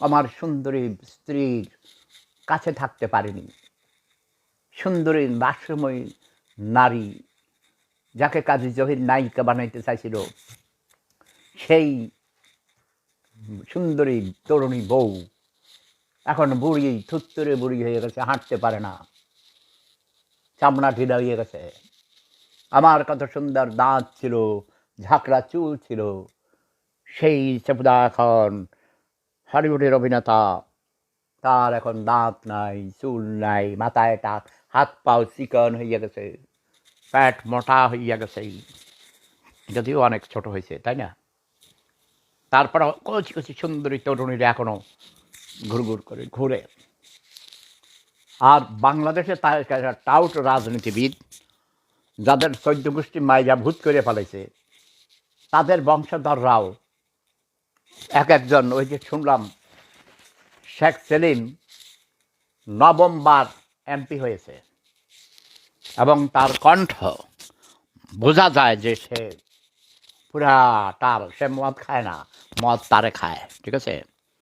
আমার সুন্দরী স্ত্রীর কাছে থাকতে পারিনি। সুন্দরী বাসময়ী নারী যাকে কাজী জহির নায়িকা বানাইতে চাইছিল, সেই সুন্দরী তরুণী বউ এখন বুড়ি, থুত্তরে বুড়ি হয়ে গেছে, হাঁটতে পারে না। চামড়া ঢিলা হয়ে গেছে। আমার কত সুন্দর দাঁত ছিল, ঝাঁকড়া চুল ছিল, সেই চেপুদা এখন হলিউডের অভিনেতা। তার এখন দাঁত নাই, চুল নাই, মাথায় টাক, হাত পাও চিকন হইয়া গেছে প্যাট মোটা হইয়া গেছে। যদিও অনেক ছোট হয়েছে তাই না? তারপরে কচি কচি সুন্দরী তরুণীরা এখনও ঘুরঘুর করে ঘুরে। আর বাংলাদেশে তার টাউট রাজনীতিবিদ, যাদের চৈদ্য গোষ্ঠী মাইজা ভূত করে ফেলেছে তাদের বংশধররাও এক একজন, ওই যে শুনলাম, শেখ সেলিম নবমবার এমপি হয়েছে এবং তার কণ্ঠ বোঝা যায় যে সে পুরা তার, সে মদ খায় না, মদ তারে খায়, ঠিক আছে?